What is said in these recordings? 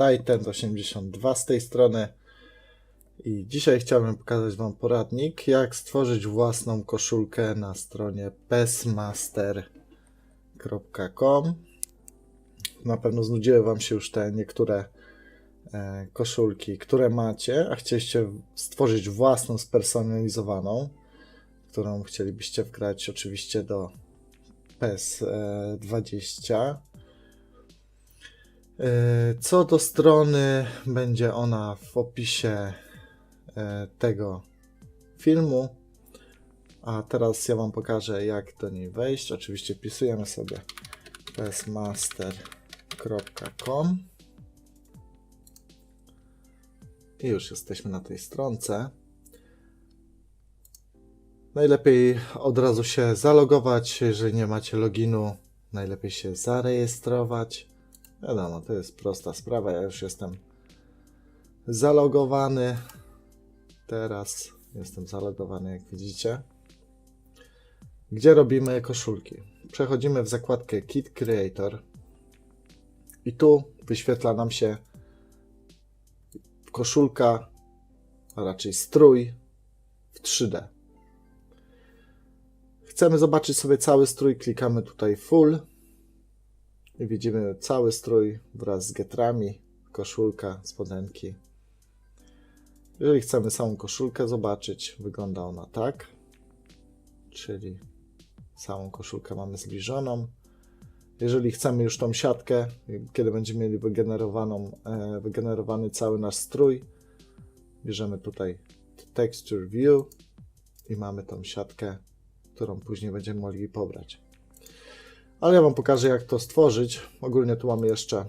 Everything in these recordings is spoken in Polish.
Titan 82 z tej strony. I dzisiaj chciałbym pokazać Wam poradnik, jak stworzyć własną koszulkę na stronie pesmaster.com. Na pewno znudziły Wam się już te niektóre e, koszulki, które macie, a chcieliście stworzyć własną, spersonalizowaną, którą chcielibyście wgrać oczywiście do PES e, 20. E, Co do strony, będzie ona w opisie e, tego filmu. A teraz ja Wam pokażę, jak do niej wejść. Oczywiście wpisujemy sobie pesmaster.com i już jesteśmy na tej stronce. Najlepiej od razu się zalogować, jeżeli nie macie loginu, najlepiej się zarejestrować. Wiadomo, to jest prosta sprawa. Ja już jestem zalogowany. Teraz jestem zalogowany, jak widzicie. Gdzie robimy koszulki? Przechodzimy w zakładkę Kit Creator i tu wyświetla nam się koszulka, a raczej strój w 3D. Chcemy zobaczyć sobie cały strój, klikamy tutaj Full widzimy cały strój wraz z getrami, koszulka, spodenki. Jeżeli chcemy samą koszulkę zobaczyć, wygląda ona tak. Czyli całą koszulkę mamy zbliżoną. Jeżeli chcemy już tą siatkę, kiedy będziemy mieli wygenerowaną, e, wygenerowany cały nasz strój, bierzemy tutaj Texture View i mamy tą siatkę, którą później będziemy mogli pobrać. Ale ja Wam pokażę, jak to stworzyć. Ogólnie tu mamy jeszcze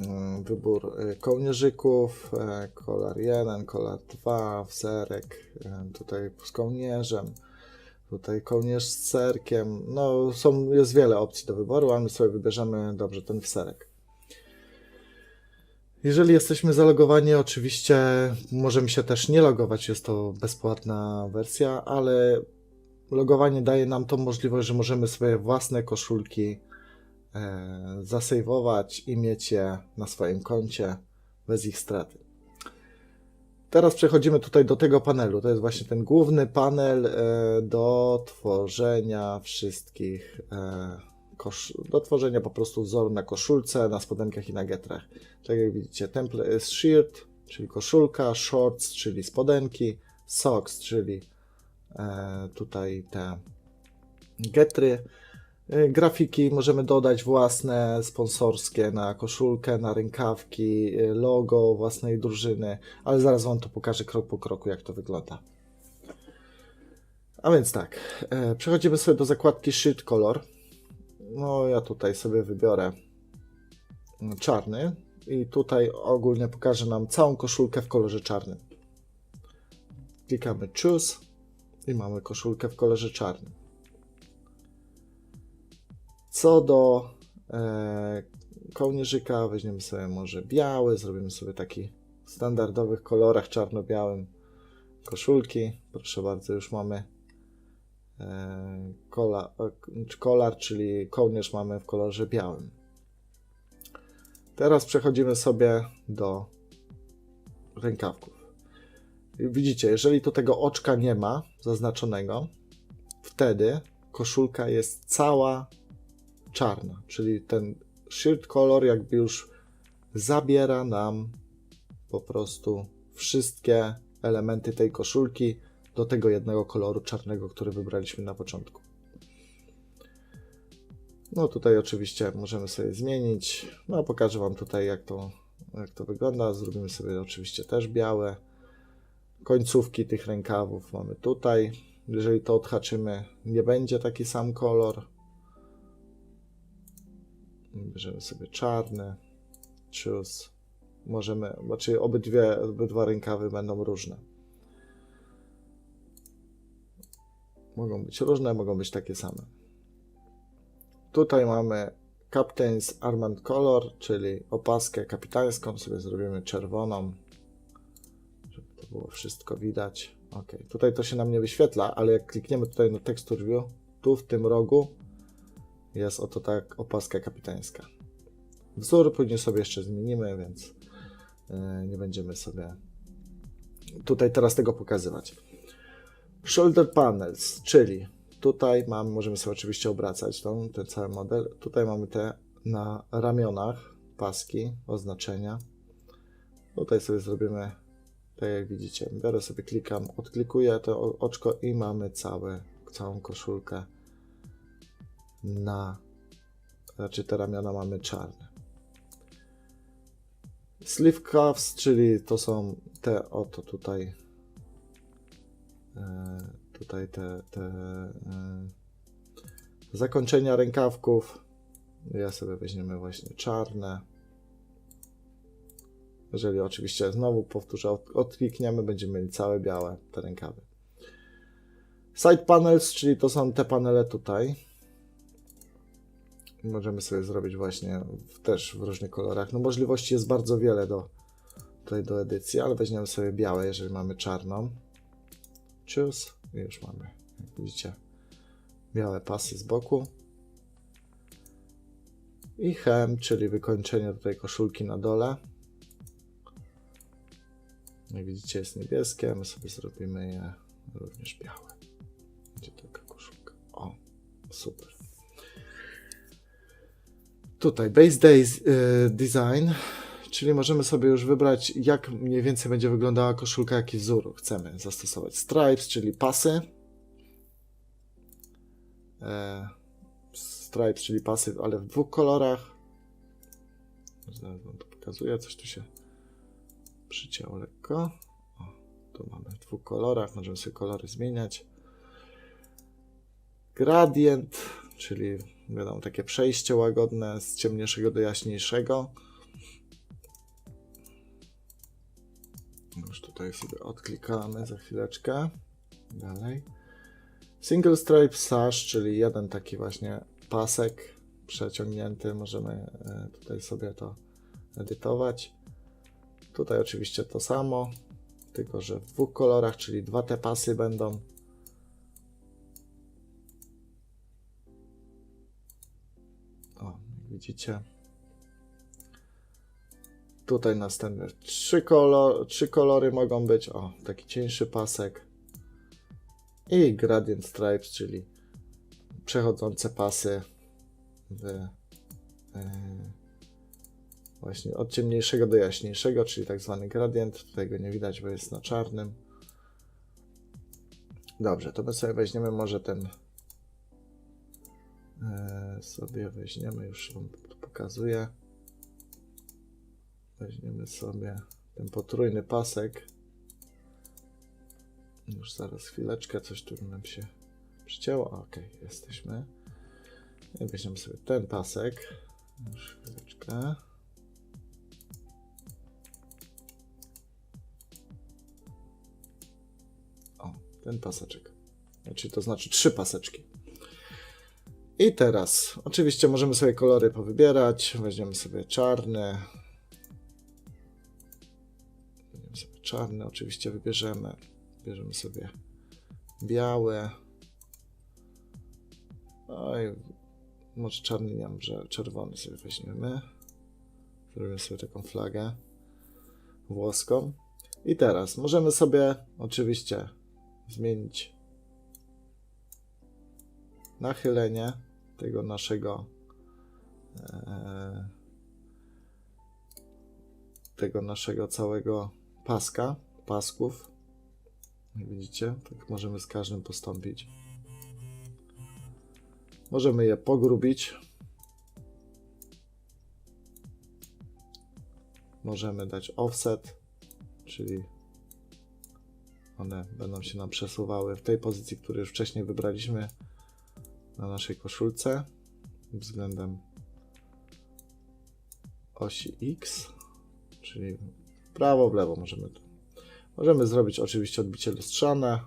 mm, wybór y, kołnierzyków, e, kolar 1, kolar 2, wzerek, e, tutaj z kołnierzem, tutaj kołnierz z serkiem. No, są, jest wiele opcji do wyboru, ale my sobie wybierzemy dobrze ten wserek. Jeżeli jesteśmy zalogowani, oczywiście możemy się też nie logować, jest to bezpłatna wersja, ale logowanie daje nam tą możliwość, że możemy swoje własne koszulki e, zasejwować i mieć je na swoim koncie bez ich straty. Teraz przechodzimy tutaj do tego panelu. To jest właśnie ten główny panel e, do tworzenia wszystkich, e, do tworzenia po prostu wzoru na koszulce, na spodenkach i na getrach. Tak jak widzicie, template jest shirt, czyli koszulka, shorts, czyli spodenki, socks, czyli tutaj te getry. E, Grafiki możemy dodać własne, sponsorskie na koszulkę, na rękawki, e, logo własnej drużyny, ale zaraz Wam to pokażę krok po kroku, jak to wygląda. A więc tak, e, przechodzimy sobie do zakładki Shirt Color. No, ja tutaj sobie wybiorę mm, czarny i tutaj ogólnie pokażę nam całą koszulkę w kolorze czarnym. Klikamy Choose i mamy koszulkę w kolorze czarnym. Co do e, kołnierzyka, weźmiemy sobie może biały, zrobimy sobie taki w standardowych kolorach czarno-białym koszulki. Proszę bardzo, już mamy e, kola, e, kolar, czyli kołnierz mamy w kolorze białym. Teraz przechodzimy sobie do rękawków. Widzicie, jeżeli tu tego oczka nie ma zaznaczonego, wtedy koszulka jest cała czarna, czyli ten shirt color jakby już zabiera nam po prostu wszystkie elementy tej koszulki do tego jednego koloru czarnego, który wybraliśmy na początku. No tutaj oczywiście możemy sobie zmienić. No pokażę Wam tutaj jak to, jak to wygląda. Zrobimy sobie oczywiście też białe. Końcówki tych rękawów mamy tutaj. Jeżeli to odhaczymy, nie będzie taki sam kolor. Bierzemy sobie czarny, choose. Możemy, znaczy obydwie, obydwa rękawy będą różne. Mogą być różne, mogą być takie same. Tutaj mamy Captain's Armand Color, czyli opaskę kapitańską. Sobie zrobimy czerwoną, było wszystko widać. Ok, tutaj to się nam nie wyświetla, ale jak klikniemy tutaj na Texture View, tu w tym rogu jest oto tak opaska kapitańska. wzór, później sobie jeszcze zmienimy, więc e, nie będziemy sobie tutaj teraz tego pokazywać. Shoulder panels, czyli tutaj mamy, możemy sobie oczywiście obracać tą, ten cały model. Tutaj mamy te na ramionach paski, oznaczenia. Tutaj sobie zrobimy, tak jak widzicie, biorę sobie, klikam, odklikuję to oczko i mamy całe, całą koszulkę na, znaczy te ramiona mamy czarne. Sleeve cuffs, czyli to są te oto tutaj e, tutaj te, te e, zakończenia rękawków. Ja sobie weźmiemy właśnie czarne. Jeżeli oczywiście znowu powtórzę, od- odklikniemy, będziemy mieli całe białe te rękawy. Side panels, czyli to są te panele tutaj. Możemy sobie zrobić właśnie w, też w różnych kolorach. No możliwości jest bardzo wiele do, tutaj do edycji, ale weźmiemy sobie białe, jeżeli mamy czarną. Choose i już mamy, jak widzicie, białe pasy z boku. I hem, czyli wykończenie tutaj koszulki na dole. Jak widzicie jest niebieskie, my sobie zrobimy je również białe. Gdzie taka koszulka? O, super. Tutaj Base Days y, Design, czyli możemy sobie już wybrać, jak mniej więcej będzie wyglądała koszulka, jaki wzór chcemy zastosować. Stripes, czyli pasy. E, stripes, czyli pasy, ale w dwóch kolorach. Zaraz wam to pokazuję, coś tu się przycięło lekko. O, tu mamy w dwóch kolorach, możemy sobie kolory zmieniać. Gradient, czyli wiadomo, takie przejście łagodne z ciemniejszego do jaśniejszego. Już tutaj sobie odklikamy za chwileczkę. Dalej. Single stripe sash, czyli jeden taki właśnie pasek przeciągnięty. Możemy e, tutaj sobie to edytować. Tutaj oczywiście to samo, tylko że w dwóch kolorach, czyli dwa te pasy będą. O, widzicie. Tutaj następne trzy, kolor, trzy kolory mogą być. O, taki cieńszy pasek. I gradient stripes, czyli przechodzące pasy w, e, właśnie od ciemniejszego do jaśniejszego, czyli tak zwany gradient. Tutaj go nie widać, bo jest na czarnym. Dobrze, to my sobie weźmiemy może ten e, sobie weźmiemy, już wam pokazuję. Weźmiemy sobie ten potrójny pasek. Już zaraz chwileczkę, coś tu nam się przycięło. Ok, jesteśmy. I weźmiemy sobie ten pasek. Już chwileczkę. Ten paseczek. Znaczy, to znaczy trzy paseczki. I teraz, oczywiście możemy sobie kolory powybierać. Weźmiemy sobie czarny. Weźmiemy sobie czarny, oczywiście wybierzemy. Bierzemy sobie białe. Oj, może czarny nie że czerwony sobie weźmiemy. Zrobimy sobie taką flagę włoską. I teraz możemy sobie oczywiście zmienić nachylenie tego naszego e, tego naszego całego paska, pasków. Widzicie, tak możemy z każdym postąpić. Możemy je pogrubić. Możemy dać offset, czyli one będą się nam przesuwały w tej pozycji, której już wcześniej wybraliśmy na naszej koszulce względem osi X, czyli w prawo, w lewo możemy tu. Możemy zrobić oczywiście odbicie lustrzane.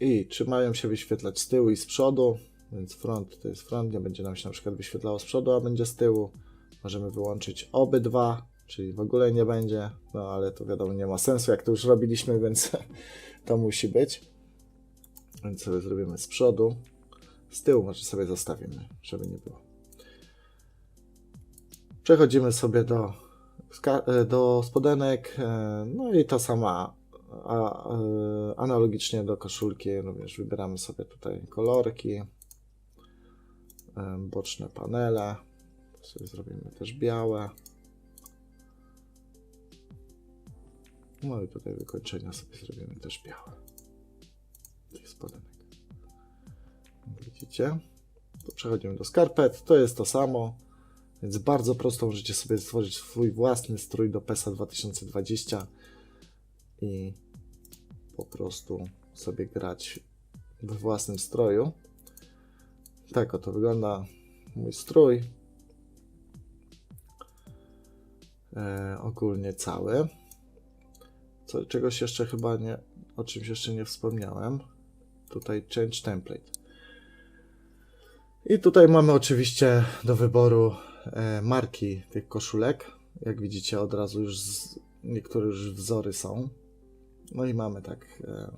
I czy mają się wyświetlać z tyłu i z przodu, więc front to jest front, nie będzie nam się na przykład wyświetlało z przodu, a będzie z tyłu. Możemy wyłączyć obydwa, czyli w ogóle nie będzie, no ale to wiadomo nie ma sensu, jak to już robiliśmy, więc to musi być. Więc sobie zrobimy z przodu. Z tyłu może sobie zostawimy, żeby nie było. Przechodzimy sobie do, e, do spodenek. e, No i ta sama a, e, analogicznie do koszulki również wybieramy sobie tutaj kolorki, boczne panele. To sobie zrobimy też białe. No i tutaj wykończenia sobie zrobimy też białe. Tych spodenek. Widzicie? To przechodzimy do skarpet. To jest to samo. Więc bardzo prosto możecie sobie stworzyć swój własny strój do PESA 2020 i po prostu sobie grać we własnym stroju. Tak oto wygląda mój strój. E, ogólnie cały. Co, czegoś jeszcze chyba nie, o czymś jeszcze nie wspomniałem. Tutaj change template. I tutaj mamy oczywiście do wyboru e, marki tych koszulek. Jak widzicie, od razu już z, niektóre już wzory są. No i mamy tak e,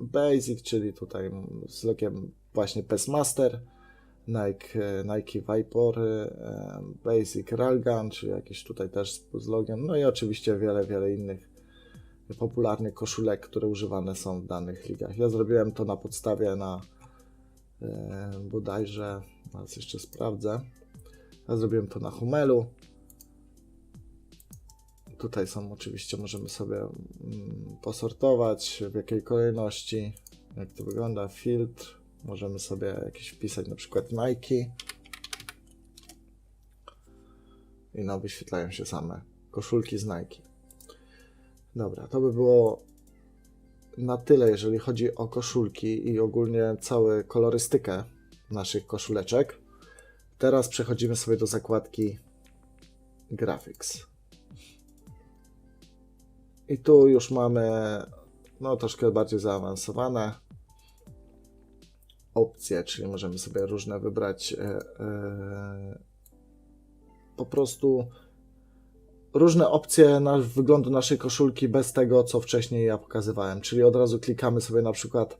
Basic, czyli tutaj z logiem właśnie PES Master, Nike, e, Nike Vapor, e, Basic Railgun, czyli jakieś tutaj też z, z logiem, no i oczywiście wiele, wiele innych popularnych koszulek, które używane są w danych ligach. Ja zrobiłem to na podstawie na e, bodajże, teraz jeszcze sprawdzę, ja zrobiłem to na Humelu. Tutaj są oczywiście, możemy sobie mm, posortować w jakiej kolejności, jak to wygląda, filtr, możemy sobie jakieś wpisać na przykład Nike i no wyświetlają się same koszulki z Nike. Dobra, to by było na tyle, jeżeli chodzi o koszulki i ogólnie całą kolorystykę naszych koszuleczek. Teraz przechodzimy sobie do zakładki Graphics. I tu już mamy no troszkę bardziej zaawansowane opcje, czyli możemy sobie różne wybrać e, po prostu różne opcje na wyglądu naszej koszulki bez tego, co wcześniej ja pokazywałem. Czyli od razu klikamy sobie na przykład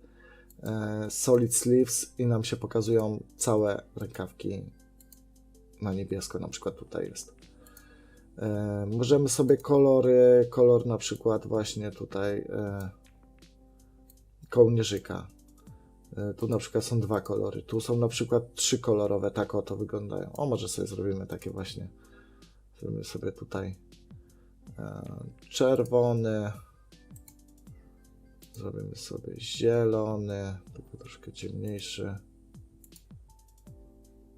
e, Solid Sleeves i nam się pokazują całe rękawki na niebiesko, na przykład tutaj jest. E, możemy sobie kolory, kolor na przykład właśnie tutaj e, kołnierzyka. E, tu na przykład są dwa kolory, tu są na przykład trzy kolorowe, tak oto wyglądają. O, może sobie zrobimy takie właśnie. Zrobimy sobie tutaj e, czerwony. Zrobimy sobie zielony, tylko troszkę ciemniejszy.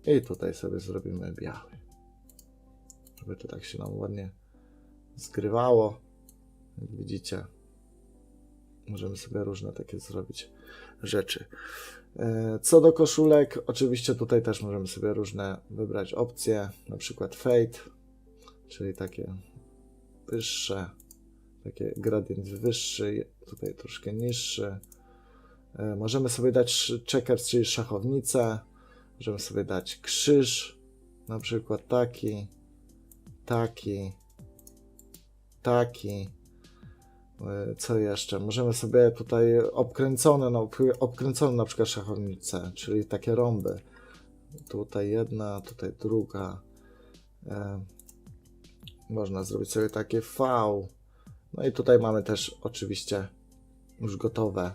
I tutaj sobie zrobimy biały. Żeby to tak się nam ładnie zgrywało. Jak widzicie, możemy sobie różne takie zrobić rzeczy. E, Co do koszulek, oczywiście tutaj też możemy sobie różne wybrać opcje, na przykład fade, czyli takie wyższe, takie gradient wyższy, tutaj troszkę niższy. E, Możemy sobie dać checkers, czyli szachownicę, możemy sobie dać krzyż, na przykład taki, taki, taki. E, Co jeszcze? Możemy sobie tutaj obkręcone, no, obkręcone na przykład szachownice, czyli takie rąby. Tutaj jedna, tutaj druga. Można zrobić sobie takie V. No i tutaj mamy też oczywiście już gotowe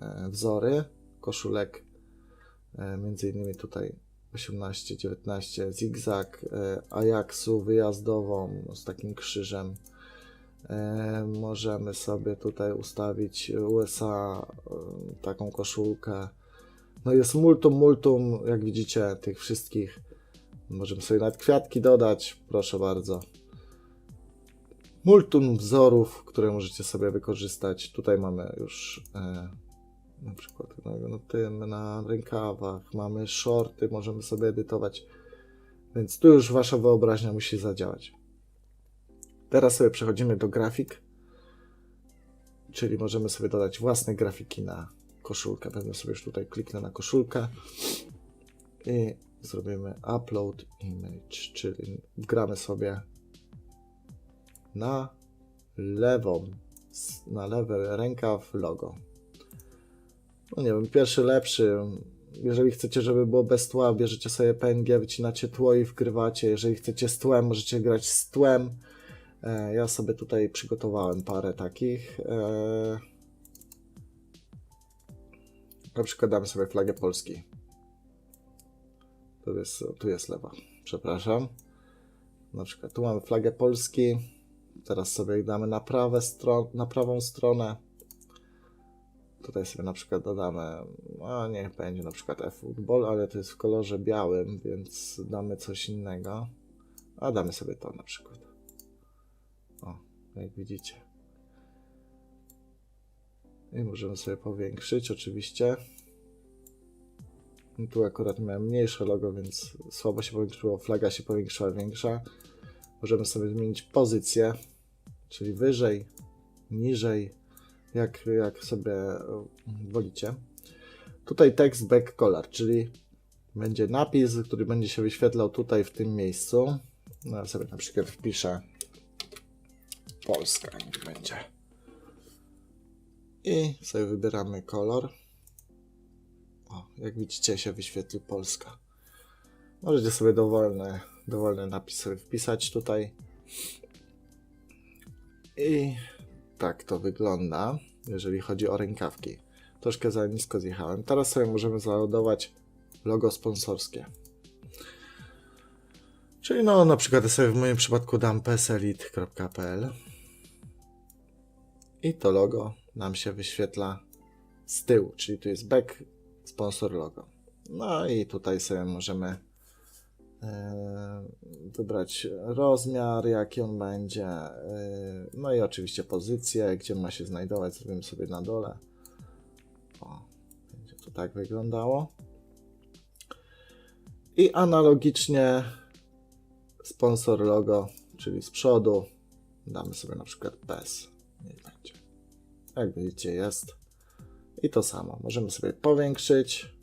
e, wzory koszulek. E, Między innymi tutaj 18, 19 zigzag, e, Ajaxu wyjazdową z takim krzyżem. Możemy sobie tutaj ustawić USA, taką koszulkę. No jest multum, multum, jak widzicie, tych wszystkich. Możemy sobie nawet kwiatki dodać, proszę bardzo. Multum wzorów, które możecie sobie wykorzystać. Tutaj mamy już e, na przykład na, na tym, na rękawach, mamy shorty, możemy sobie edytować. Więc tu już wasza wyobraźnia musi zadziałać. Teraz sobie przechodzimy do grafik, czyli możemy sobie dodać własne grafiki na koszulkę. Pewnie sobie już tutaj kliknę na koszulkę i zrobimy upload image, czyli wgramy sobie na lewą, na lewy rękaw logo. No nie wiem, pierwszy lepszy, jeżeli chcecie, żeby było bez tła, bierzecie sobie PNG, wycinacie tło i wgrywacie. Jeżeli chcecie z tłem, możecie grać z tłem. E, Ja sobie tutaj przygotowałem parę takich. E, Na przykład damy sobie flagę Polski. Tu jest, tu jest lewa, przepraszam. Na przykład tu mamy flagę Polski. Teraz sobie damy na, prawe stro- na prawą stronę. Tutaj sobie na przykład dodamy, a niech będzie na przykład e-football, ale to jest w kolorze białym, więc damy coś innego. A damy sobie to na przykład. O, jak widzicie. I możemy sobie powiększyć oczywiście. Tu akurat miałem mniejsze logo, więc słabo się powiększyło. Flaga się powiększyła, większa. Możemy sobie zmienić pozycję, czyli wyżej, niżej, jak, jak sobie e, wolicie. Tutaj tekst back color, czyli będzie napis, który będzie się wyświetlał tutaj w tym miejscu. No ja sobie na przykład wpiszę Polska, niech będzie. I sobie wybieramy kolor. O, jak widzicie się wyświetli Polska. Możecie sobie dowolny, dowolny napis sobie wpisać tutaj. I tak to wygląda, jeżeli chodzi o rękawki. Troszkę za nisko zjechałem. Teraz sobie możemy załadować logo sponsorskie. Czyli no na przykład sobie w moim przypadku dam pselite.pl i to logo nam się wyświetla z tyłu, czyli tu jest back sponsor logo. No i tutaj sobie możemy wybrać rozmiar, jaki on będzie, e, no i oczywiście pozycję, gdzie ma się znajdować, zrobimy sobie na dole. O, będzie to tak wyglądało. I analogicznie sponsor logo, czyli z przodu, damy sobie na przykład bez. Niech będzie. Jak widzicie jest. I to samo. Możemy sobie powiększyć.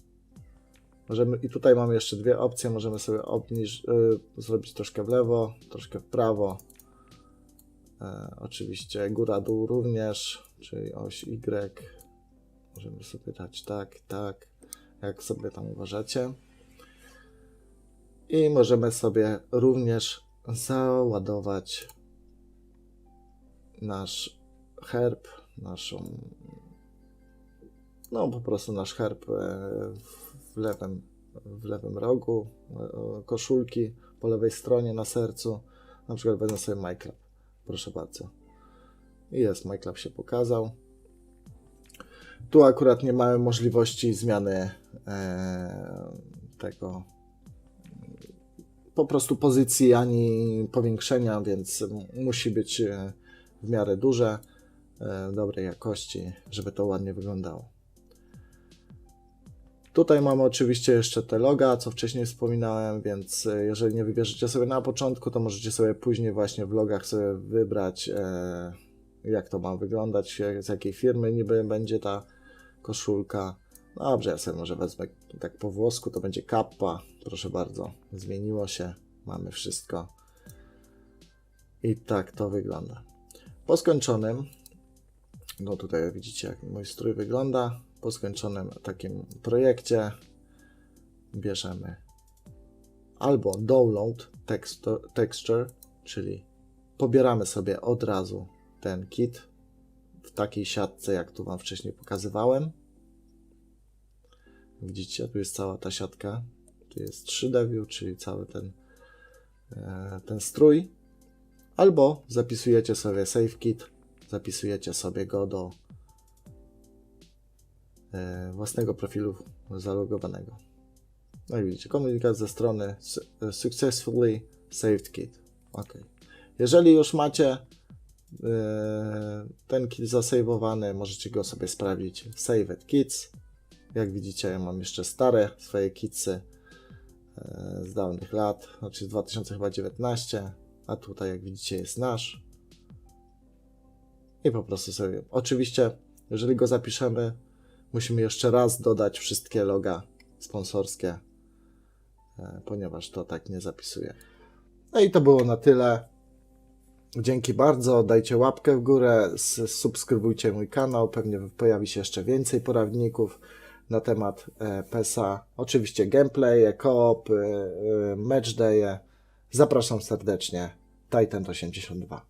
Możemy, I tutaj mamy jeszcze dwie opcje. Możemy sobie obniż, y, zrobić troszkę w lewo, troszkę w prawo. E, oczywiście góra-dół również, czyli oś Y. Możemy sobie dać tak, tak, jak sobie tam uważacie. I możemy sobie również załadować nasz herb, naszą no po prostu nasz herb e, w lewym, w lewym rogu e, koszulki, po lewej stronie na sercu. Na przykład wezmę sobie MyClub. Proszę bardzo. I jest, MyClub się pokazał. Tu akurat nie mamy możliwości zmiany e, tego po prostu pozycji ani powiększenia, więc musi być e, w miarę duże, e, dobrej jakości, żeby to ładnie wyglądało. Tutaj mamy oczywiście jeszcze te loga, co wcześniej wspominałem, więc e, jeżeli nie wybierzecie sobie na początku, to możecie sobie później właśnie w logach sobie wybrać, e, jak to ma wyglądać, z jakiej firmy niby będzie ta koszulka. Dobrze, ja sobie może wezmę tak po włosku, to będzie kappa. Proszę bardzo, zmieniło się, mamy wszystko. I tak to wygląda. Po skończonym, no tutaj widzicie jak mój strój wygląda. Po skończonym takim projekcie bierzemy albo download textu- texture, czyli pobieramy sobie od razu ten kit w takiej siatce, jak tu Wam wcześniej pokazywałem. Widzicie, tu jest cała ta siatka. Tu jest 3D view, czyli cały ten, e, ten strój. Albo zapisujecie sobie save kit, zapisujecie sobie go do własnego profilu zalogowanego. No i widzicie, komunikat ze strony su- Successfully Saved Kit. Ok. Jeżeli już macie e, ten kit zasejwowany, możecie go sobie sprawdzić Saved Kits. Jak widzicie, ja mam jeszcze stare swoje kitsy e, z dawnych lat, znaczy z 2019, a tutaj jak widzicie jest nasz. I po prostu sobie, oczywiście, jeżeli go zapiszemy, musimy jeszcze raz dodać wszystkie loga sponsorskie, e, ponieważ to tak nie zapisuje. No i to było na tyle. Dzięki bardzo, dajcie łapkę w górę, subskrybujcie mój kanał, pewnie pojawi się jeszcze więcej poradników na temat e, PESA. Oczywiście gameplaye, koop, e, matchdaye. Zapraszam serdecznie. Titan 82.